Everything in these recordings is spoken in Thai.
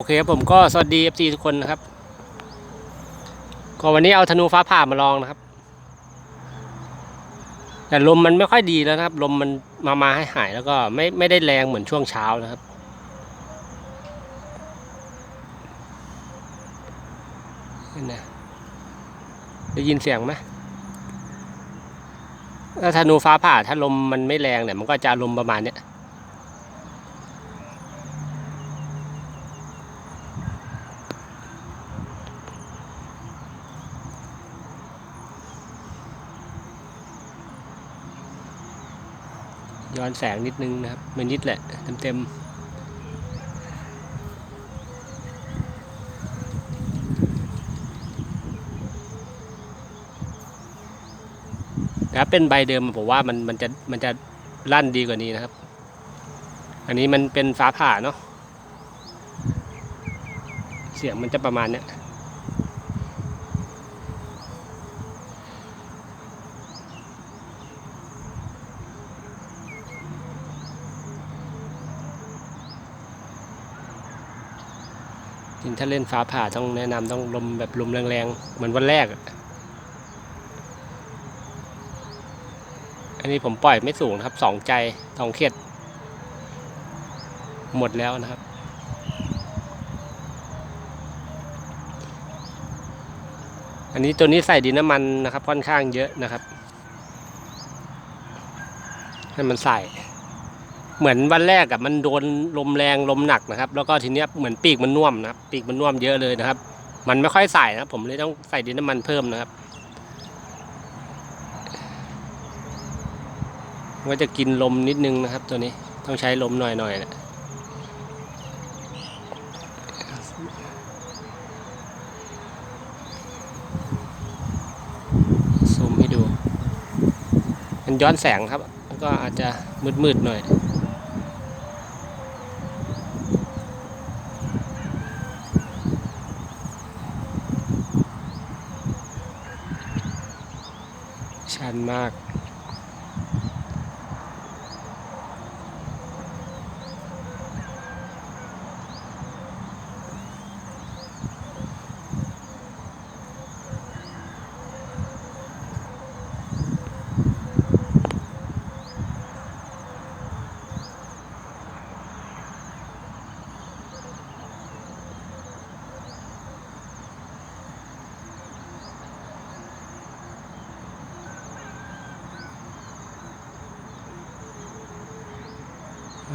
โอเคครับผมก็สวัสดี FC ทุกคนนะครับ ก็วันนี้เอาธนูฟ้าผ่ามาลองนะครับ แต่ลมมันไม่ค่อยดีแล้วนะครับ ลมมันมามาให้หายแล้วก็ไม่ไม่ได้แรงเหมือนช่วงเช้านะครับนี่นะได้ยินเสียงไหมถ้าธนูฟ้าผ่าถ้าลมมันไม่แรงเนี่ยมันก็จะลมประมาณเนี้ย ย้อนแสงนิดนึงนะครับไม่นิดแหละเต็มๆถ้าเป็นใบเดิมผมว่ามันมันจะมันจะลั่นดีกว่านี้นะครับ อันนี้มันเป็นฟ้าผ่าเนาะเสียงมันจะประมาณเนี้ย ริงถ้าเล่นฟ้าผ่าต้องแนะนำต้องลมแบบลมแรงๆ เหมือนวันแรก อันนี้ผมปล่อยไม่สูงนะครับสองใจสองเข็ดหมดแล้วนะครับอันนี้ตัวนี้ใส่ดินน้ำมันนะครับค่อนข้างเยอะนะครับ ให้มันใส่ เหมือนวันแรกอะมันโดนลมแรงลมหนักนะครับ แล้วก็ทีเนี้ยเหมือนปีกมันน่วมนะครับปีกมันน่วมเยอะเลยนะครับ มันไม่ค่อยใส่นะผมเลยต้องใส่ดินน้ำมันเพิ่มนะครับมันก็จะกินลมนิดนึงนะครับ ตัวนี้ต้องใช้ลมหน่อยๆน่อยนะซูมให้ดู มันย้อนแสงครับ ก็อาจจะมืดๆหน่อย มาก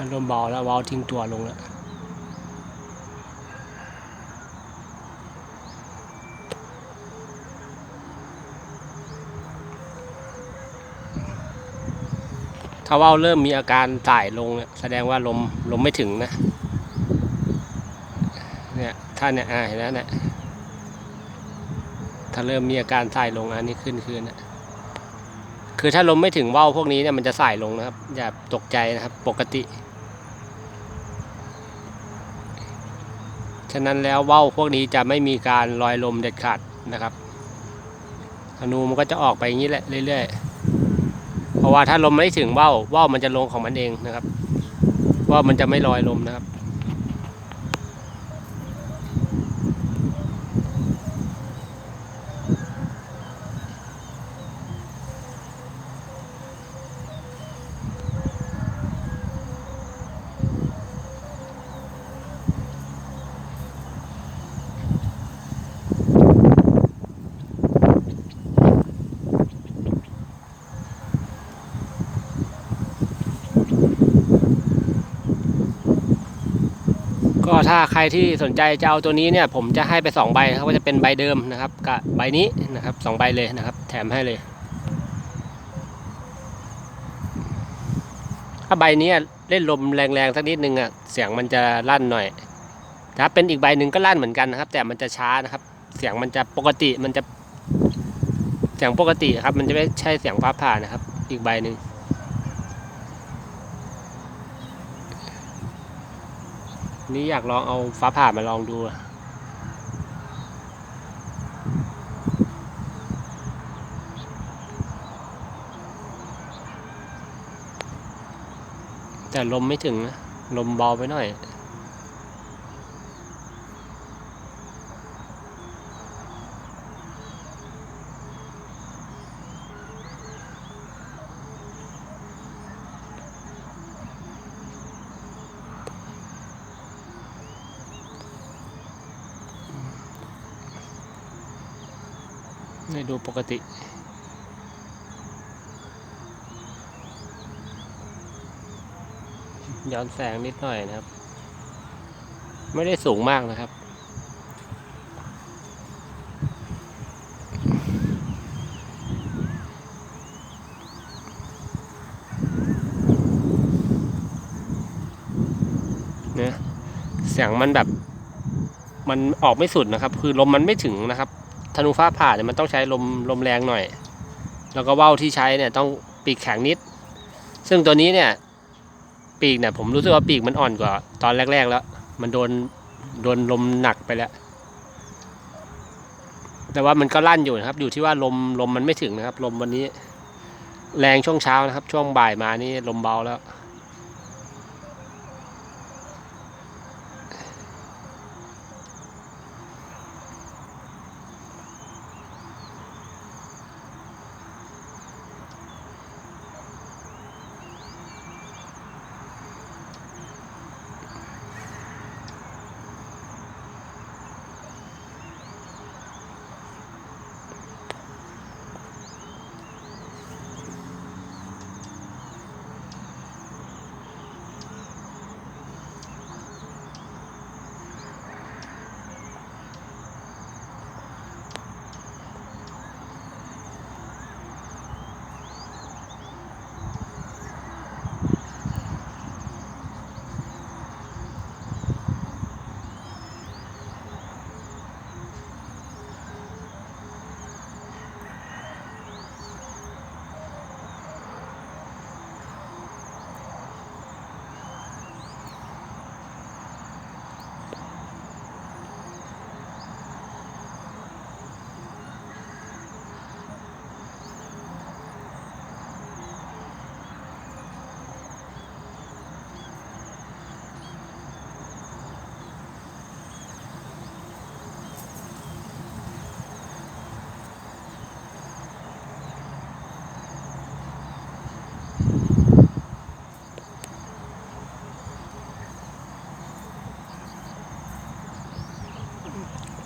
มันลมเบาแล้วเบาทิ้งตัวลงแล้วถ้าว่าวเริ่มมีอาการจ่ายลงเนี่ยแสดงว่าลมลมไม่ถึงนะเนี่ยถ้าเนี่ยอ่าเห็นแล้วเนี่ยถ้าเริ่มมีอาการส่ายลงอันนี้ขึ้นคืนนะคือถ้าลมไม่ถึงว่าวพวกนี้เนี่ยมันจะส่ายลงนะครับ อย่าตกใจนะครับปกติ ฉะนั้นแล้วว่าวพวกนี้จะไม่มีการลอยลมเด็ดขาดนะครับธนูมันก็จะออกไปอย่างนี้แหละเรื่อยๆ เพราะว่าถ้าลมไม่ถึงว่าวว่าวมันจะลงของมันเองนะครับว่าวมันจะไม่ลอยลมนะครับ ถ้าใครที่สนใจจะเอาตัวนี้เนี่ย ผมจะให้ไปสองใบครับก็จะเป็นใบเดิมนะครับกับใบนี้นะครับสองใบเลยนะครับ แถมให้เลย ถ้าใบนี้เล่นลมแรงๆสักนิดนึงอะเสียงมันจะลั่นหน่อยถ้าเป็นอีกใบหนึ่งก็ลั่นเหมือนกันนะครับ แต่มันจะช้านะครับ เสียงมันจะปกติมันจะเสียงปกติครับ มันจะไม่ใช่เสียงฟ้าผ่านะครับ อีกใบหนึ่ง นี่อยากลองเอาฟ้าผ่ามาลองดูแต่ลมไม่ถึงนะลมเบาไปหน่อย ให้ดูปกติ ย้อนแสงนิดหน่อยนะครับ ไม่ได้สูงมากนะครับเนี่ยเสียงมันแบบ มันออกไม่สุดนะครับ คือลมมันไม่ถึงนะครับ ธนูฟ้าผ่าเนี่ยมันต้องใช้ลมลมแรงหน่อย แล้วก็ว่าวที่ใช้เนี่ยต้องปีกแข็งนิด ซึ่งตัวนี้เนี่ยปีกเนี่ยผมรู้สึกว่าปีกมันอ่อนกว่าตอนแรก ๆ แล้ว มันโดนโดนลมหนักไปแล้ว แต่ว่ามันก็ลั่นอยู่นะครับ อยู่ที่ว่าลมลมมันไม่ถึงนะครับ ลมวันนี้ แรงช่วงเช้านะครับ ช่วงบ่ายมานี่ลมเบาแล้ว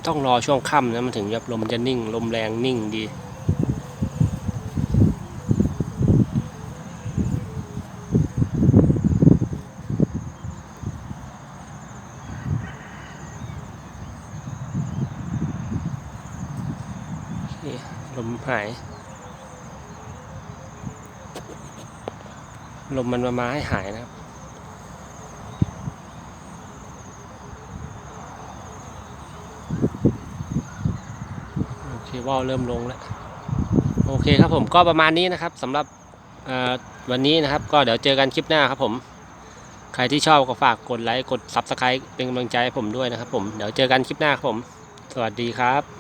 ต้องรอช่วงค่ำนะมันถึงจะลมจะนิ่ง ลมแรงนิ่งดี ลมหาย ลมมันมามาให้หายนะครับ โอเค ว่าวเริ่มลงแล้วโอเคครับผมก็ประมาณนี้นะครับสำหรับวันนี้นะครับ ก็เดี๋ยวเจอกันคลิปหน้าครับผมใครที่ชอบก็ฝากกดไลค์กด Subscribe เป็นกำลังใจให้ผมด้วยนะครับผมเดี๋ยวเจอกันคลิปหน้าครับผม สวัสดีครับ